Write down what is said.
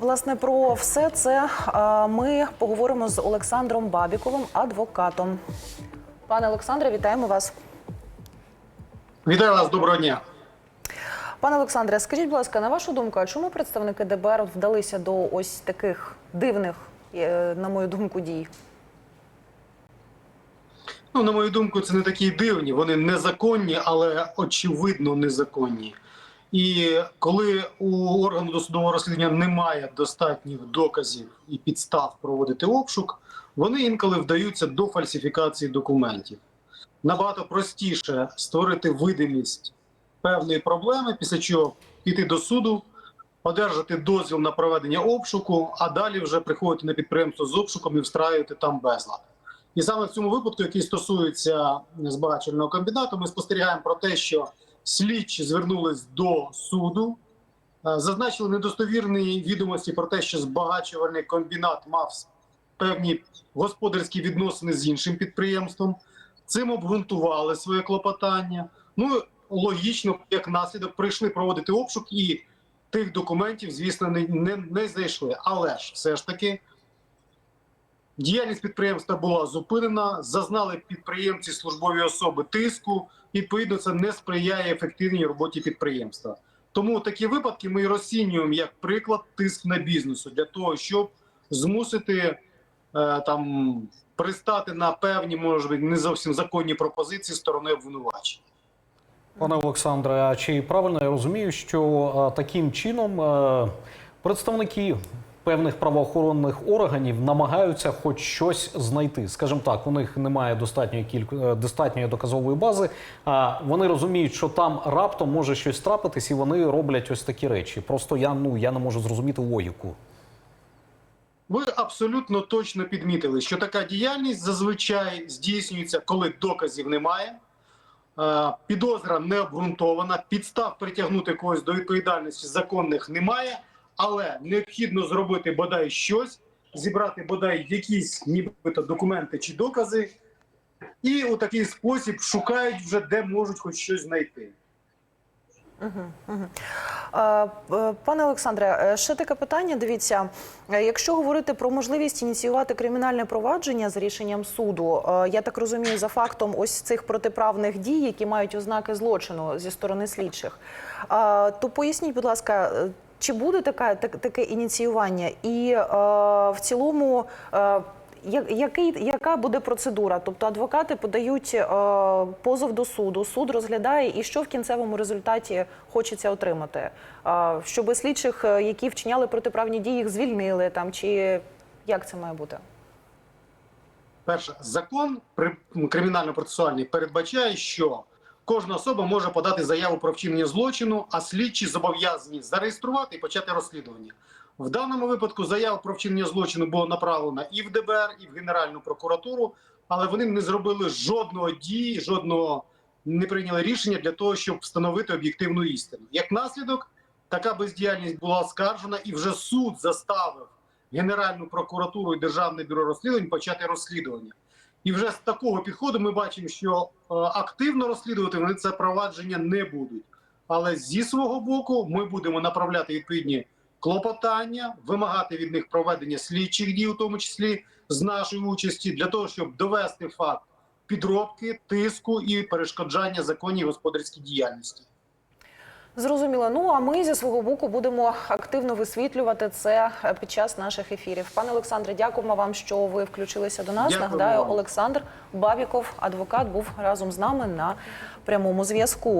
Власне, про все це ми поговоримо з Олександром Бабіковим, адвокатом. Пане Олександре, вітаємо вас. Вітаю вас, доброго дня. Пане Олександре, скажіть, будь ласка, на вашу думку, а чому представники ДБР вдалися до ось таких дивних, е, на мою думку, дій? Ну, на мою думку, це не такі дивні. Вони незаконні, але очевидно незаконні. І коли у органу досудового розслідування немає достатніх доказів і підстав проводити обшук, вони інколи вдаються до фальсифікації документів. Набагато простіше створити видимість певної проблеми, після чого піти до суду, одержати дозвіл на проведення обшуку, а далі вже приходити на підприємство з обшуком і встраювати там безлад. І саме в цьому випадку, який стосується збагачувального комбінату, ми спостерігаємо про те, що слідчі звернулись до суду, е, зазначили недостовірні відомості про те, що збагачувальний комбінат мав певні господарські відносини з іншим підприємством. Цим обґрунтували своє клопотання. Ну логічно, як наслідок, прийшли проводити обшук і тих документів, звісно, не, не, не знайшли. Але ж все ж таки. Діяльність підприємства була зупинена, зазнали підприємці службові особи тиску. Відповідно, це не сприяє ефективній роботі підприємства. Тому такі випадки ми розцінюємо як приклад тиск на бізнесу для того, щоб змусити е, там пристати на певні, може бути, не зовсім законні пропозиції сторони обвинувачення. Пане Олександре, а чи правильно я розумію, що е, таким чином е, представники певних правоохоронних органів намагаються хоч щось знайти? Скажімо так, у них немає достатньої кілько... е, достатньої доказової бази. А вони розуміють, що там раптом може щось трапитись, і вони роблять ось такі речі. Просто я ну я не можу зрозуміти логіку. Ви абсолютно точно підмітили, що така діяльність зазвичай здійснюється, коли доказів немає. е, Підозра не обґрунтована, підстав притягнути когось до відповідальності законних немає, але необхідно зробити бодай щось, зібрати бодай якісь нібито документи чи докази, і у такий спосіб шукають вже, де можуть хоч щось знайти. Е, Пане Олександре, е, ще таке питання. Дивіться, е, якщо говорити про можливість ініціювати кримінальне провадження з рішенням суду, я так розумію, за фактом ось цих протиправних дій, які мають ознаки злочину зі сторони слідчих, то поясніть, будь ласка. Чи буде така, так, таке ініціювання? І е, в цілому, е, який, яка буде процедура? Тобто адвокати подають е, позов до суду, суд розглядає, і що в кінцевому результаті хочеться отримати? Е, щоб слідчих, е, які вчиняли протиправні дії, їх звільнили там, чи як це має бути? Перше, закон при- кримінально-процесуальний передбачає, що кожна особа може подати заяву про вчинення злочину, а слідчі зобов'язані зареєструвати і почати розслідування. В даному випадку заява про вчинення злочину була направлена і в ДБР, і в Генеральну прокуратуру, але вони не зробили жодного дії, жодного не прийняли рішення для того, щоб встановити об'єктивну істину. Як наслідок, така бездіяльність була оскаржена, і вже суд заставив Генеральну прокуратуру і Державне бюро розслідувань почати розслідування. І вже з такого підходу ми бачимо, що е, активно розслідувати вони це провадження не будуть. Але зі свого боку ми будемо направляти відповідні клопотання, вимагати від них проведення слідчих дій, у тому числі з нашої участі, для того, щоб довести факт підробки, тиску і перешкоджання законній господарській діяльності. Зрозуміло. Ну а ми зі свого боку будемо активно висвітлювати це під час наших ефірів. Пане Олександре, дякуємо вам, що ви включилися до нас. Дякую Нагадаю, вам. Олександр Бабіков, адвокат, був разом з нами на прямому зв'язку.